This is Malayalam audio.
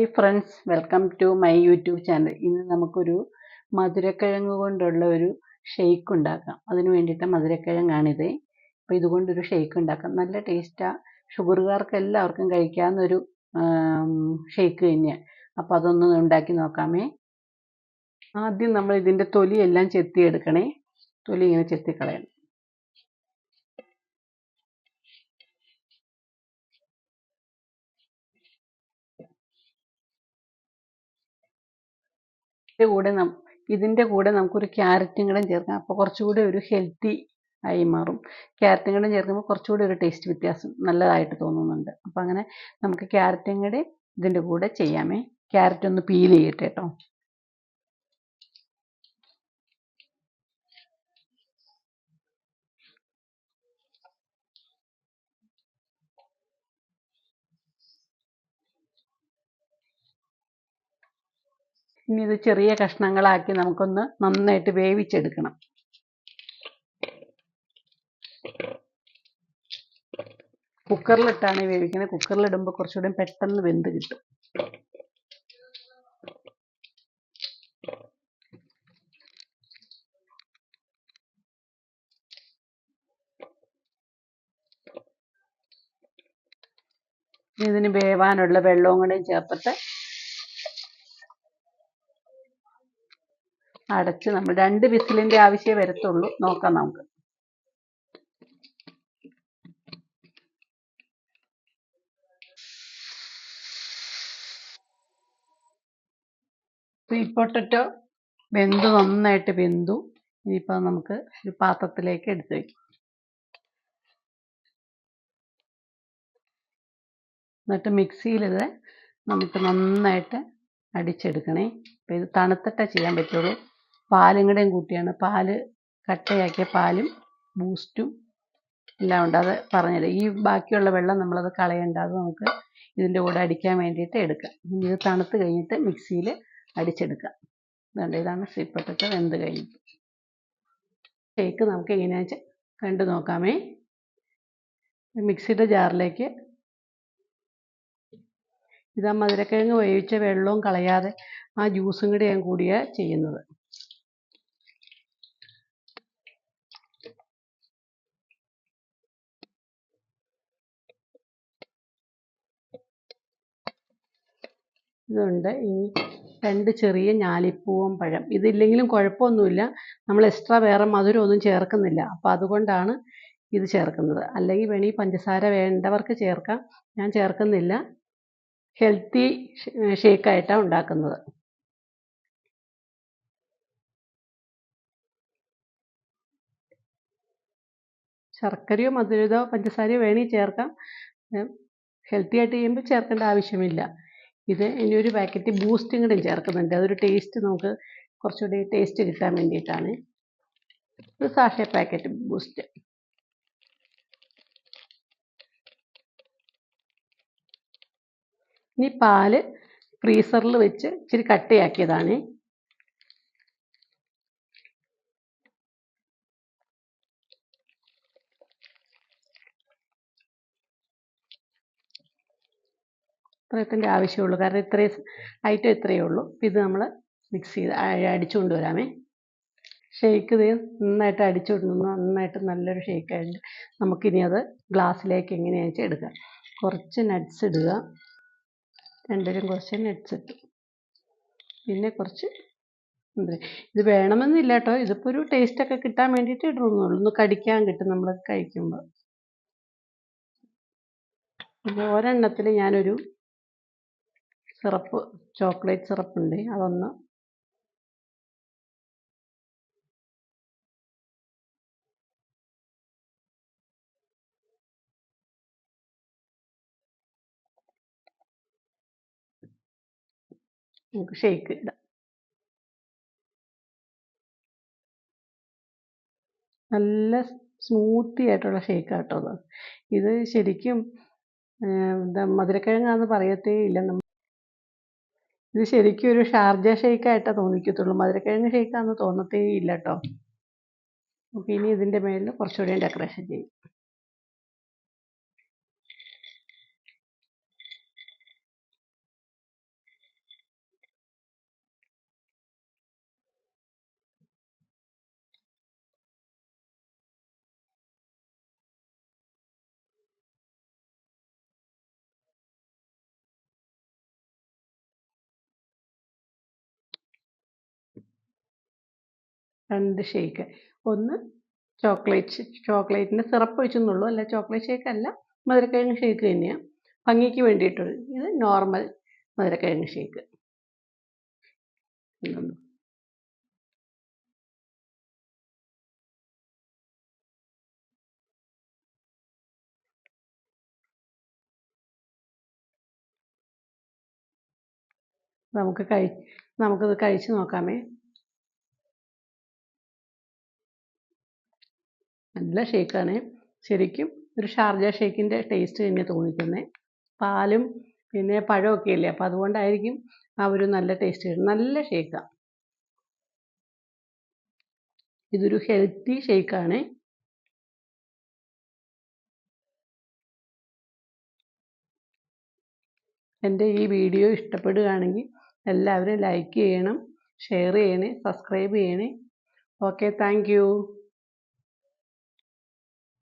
Hi friends welcome to my YouTube channel ഇന്ന് നമുക്കൊരു മധുരക്കിഴങ്ങ് കൊണ്ടുള്ള ഒരു ഷെയ്ക്ക് ഉണ്ടാക്കാം. അതിന് വേണ്ടിയിട്ട് മധുരക്കിഴങ്ങാണിത്. അപ്പോൾ ഇതുകൊണ്ടൊരു ഷെയ്ക്ക് ഉണ്ടാക്കാം. നല്ല ടേസ്റ്റാണ് ഷുഗറുകാർക്ക് എല്ലാവർക്കും കഴിക്കാവുന്നൊരു ഷെയ്ക്ക് തന്നെയാണ് അപ്പോൾ അതൊന്ന് ഉണ്ടാക്കി നോക്കാമേ. ആദ്യം നമ്മൾ ഇതിന്റെ തൊലിയെല്ലാം ചെത്തിയെടുക്കണേ. തൊലി ഇങ്ങനെ ചെത്തിക്കളയണം. കൂടെ നം ഇതിന്റെ കൂടെ നമുക്കൊരു ക്യാരറ്റും കൂടെ ചേർക്കാം. അപ്പോൾ കുറച്ചുകൂടി ഒരു ഹെൽത്തി ആയി മാറും. ക്യാരറ്റും കൂടെ ചേർക്കുമ്പോൾ കുറച്ചുകൂടി ഒരു ടേസ്റ്റ് വ്യത്യാസം നല്ലതായിട്ട് തോന്നുന്നുണ്ട്. അപ്പോൾ അങ്ങനെ നമുക്ക് ക്യാരറ്റും കൂടെ ഇതിന്റെ കൂടെ ചെയ്യാമേ. ക്യാരറ്റ് ഒന്ന് പീൽ ചെയ്യട്ടെ കേട്ടോ ഇനി ഇത് ചെറിയ കഷ്ണങ്ങളാക്കി നമുക്കൊന്ന് നന്നായിട്ട് വേവിച്ചെടുക്കണം. കുക്കറിലിട്ടാണ് വേവിക്കുന്നത് കുക്കറിലിടുമ്പോൾ കുറച്ചുകൂടി പെട്ടെന്ന് വെന്ത് കിട്ടും. ഇതിന് വേവാനുള്ള വെള്ളവും കൂടെ ചേർത്തിട്ട് അടച്ച് നമ്മൾ രണ്ട് വിസിലിന്റെ ആവശ്യമേ വരത്തുള്ളൂ. നോക്കാം നമുക്ക്. സ്വീറ്റ് പൊട്ടറ്റോ വെന്തു നന്നായിട്ട് വെന്തു. ഇനിയിപ്പോൾ നമുക്ക് ഒരു പാത്രത്തിലേക്ക് എടുത്ത് വയ്ക്കും എന്നിട്ട് മിക്സിയിൽ ഇത് നമുക്ക് നന്നായിട്ട് അടിച്ചെടുക്കണേ. അപ്പോൾ ഇത് തണുത്തിട്ടേ ചെയ്യാൻ പറ്റുള്ളൂ. പാലും കൂടെയും കൂട്ടിയാണ്. പാൽ കട്ടയാക്കിയ പാലും ബൂസ്റ്റും എല്ലാം ഉണ്ട്. അത് പറഞ്ഞുതരാം ഈ ബാക്കിയുള്ള വെള്ളം നമ്മളത് കളയണ്ട. അത് നമുക്ക് ഇതിന്റെ കൂടെ അടിക്കാൻ വേണ്ടിയിട്ട് എടുക്കാം. ഇത് തണുത്ത് കഴിഞ്ഞിട്ട് മിക്സിയിൽ അടിച്ചെടുക്കാം. അതുകൊണ്ട് ഇതാണ് സ്വീറ്റ് പൊട്ടറ്റോ വെന്ത് കഴിഞ്ഞിട്ട്. ഷേക്ക് നമുക്ക് എങ്ങനെയാണെന്ന് വെച്ചാൽ കണ്ടു നോക്കാമേ. മിക്സിയുടെ ജാറിലേക്ക് ഇതാ മധുരക്കിഴങ്ങ് വേവിച്ച വെള്ളവും കളയാതെ ആ ജ്യൂസും കൂടി ഞാൻ കൂടിയാണ് ചെയ്യുന്നത്. ഇതുണ്ട്. ഈ രണ്ട് ചെറിയ ഞാലിപ്പൂവൻ പഴം. ഇതില്ലെങ്കിലും കുഴപ്പമൊന്നുമില്ല. നമ്മൾ എക്സ്ട്രാ വേറെ മധുരമൊന്നും ചേർക്കുന്നില്ല. അപ്പോൾ അതുകൊണ്ടാണ് ഇത് ചേർക്കുന്നത്. അല്ലെങ്കിൽ വേണമെങ്കിൽ പഞ്ചസാര വേണ്ടവർക്ക് ചേർക്കാം. ഞാൻ ചേർക്കുന്നില്ല. ഹെൽത്തി ഷേക്കായിട്ടാണ് ഉണ്ടാക്കുന്നത്. ശർക്കരയോ മധുരതോ പഞ്ചസാരയോ വേണമെങ്കിൽ ചേർക്കാം. ഹെൽത്തി ആയിട്ട് ചെയ്യുമ്പോൾ ചേർക്കേണ്ട ആവശ്യമില്ല. ഇത് ഇനി ഒരു പാക്കറ്റ് ബൂസ്റ്റും കൂടെ ചേർക്കുന്നുണ്ട്. അതൊരു ടേസ്റ്റ് നമുക്ക് കുറച്ചുകൂടി ടേസ്റ്റ് കിട്ടാൻ വേണ്ടിയിട്ടാണ്. ഒരു സാഷേ പാക്കറ്റ് ബൂസ്റ്റ് ഇനി പാൽ ഫ്രീസറിൽ വെച്ച് ഇച്ചിരി കട്ടയാക്കിയതാണ്. ഇത്രയത്തിന്റെ ആവശ്യമുള്ളൂ. കാരണം ഇത്രയും ഐറ്റം ഇത്രയേ ഉള്ളൂ. ഇത് നമ്മൾ മിക്സ് ചെയ്ത് അടിച്ചു കൊണ്ടുവരാമേ ഷേക്ക് ഇത് നന്നായിട്ട് അടിച്ചു കൊണ്ടുവന്ന് നന്നായിട്ട് നല്ലൊരു ഷേക്ക് ഷേക്കായിട്ട് നമുക്കിനി അത് ഗ്ലാസ്സിലേക്ക് എങ്ങനെയാണെന്ന് വെച്ചാൽ എടുക്കാം. കുറച്ച് നട്ട്സ് ഇടുക. രണ്ടിലും കുറച്ച് നട്ട്സ് ഇട്ടു. പിന്നെ കുറച്ച് ഇത് വേണമെന്നില്ല കേട്ടോ ഇതിപ്പോൾ ഒരു ടേസ്റ്റൊക്കെ കിട്ടാൻ വേണ്ടിയിട്ട് ഇടുന്നുള്ളൂ. ഒന്ന് കടിക്കാൻ കിട്ടും നമ്മൾ കഴിക്കുമ്പോൾ ഒരെണ്ണത്തിൽ ഞാനൊരു സിറപ്പ് ചോക്ലേറ്റ് സിറപ്പ് ഉണ്ട് അതൊന്ന് നമുക്ക് ഷേക്ക് ഇടാം. നല്ല സ്മൂത്തി ആയിട്ടുള്ള ഷേക്ക് കേട്ടോ ഇത് ശരിക്കും മധുരക്കിഴങ്ങാന്ന് പറയത്തേ ഇല്ല. ഇത് ശരിക്കും ഒരു ഷാർജ ഷേക്കായിട്ടേ തോന്നിക്കത്തുള്ളൂ. മധുരക്കിഴങ്ങ് ഷെയ്ക്കാന്ന് തോന്നത്തേ ഇല്ല കേട്ടോ ഇനി ഇതിന്റെ മേലിൽ കുറച്ചുകൂടി ഡെക്കറേഷൻ ചെയ്യും. രണ്ട് ഷേക്ക് ഒന്ന് ചോക്ലേറ്റ് ചോക്ലേറ്റിന്റെ സിറപ്പ് ഒഴിച്ചെന്നുള്ളൂ. അല്ല ചോക്ലേറ്റ് ഷേക്ക് അല്ല മധുരക്കിഴങ്ങ് ഷേക്ക് തന്നെയാണ് ഭംഗിക്ക് വേണ്ടിയിട്ടുള്ളത് ഇത് നോർമൽ മധുരക്കിഴങ്ങ് ഷേക്ക് നമുക്ക് കഴി നമുക്കിത് കഴിച്ച് നോക്കാമേ. നല്ല ഷേക്കാണ്. ശരിക്കും ഒരു ഷാർജ ഷേക്കിന്റെ ടേസ്റ്റ് തന്നെ തോന്നിക്കുന്നത് പാലും പിന്നെ പഴമൊക്കെ ഇല്ലേ അപ്പോൾ അതുകൊണ്ടായിരിക്കും ആ ഒരു നല്ല ടേസ്റ്റ് നല്ല ഷേക്കാണ് ഇതൊരു ഹെൽത്തി ഷേക്കാണ്. എന്റെ ഈ വീഡിയോ ഇഷ്ടപ്പെടുകയാണെങ്കിൽ എല്ലാവരും ലൈക്ക് ചെയ്യണം ഷെയർ ചെയ്യണേ സബ്സ്ക്രൈബ് ചെയ്യണേ. Okay thank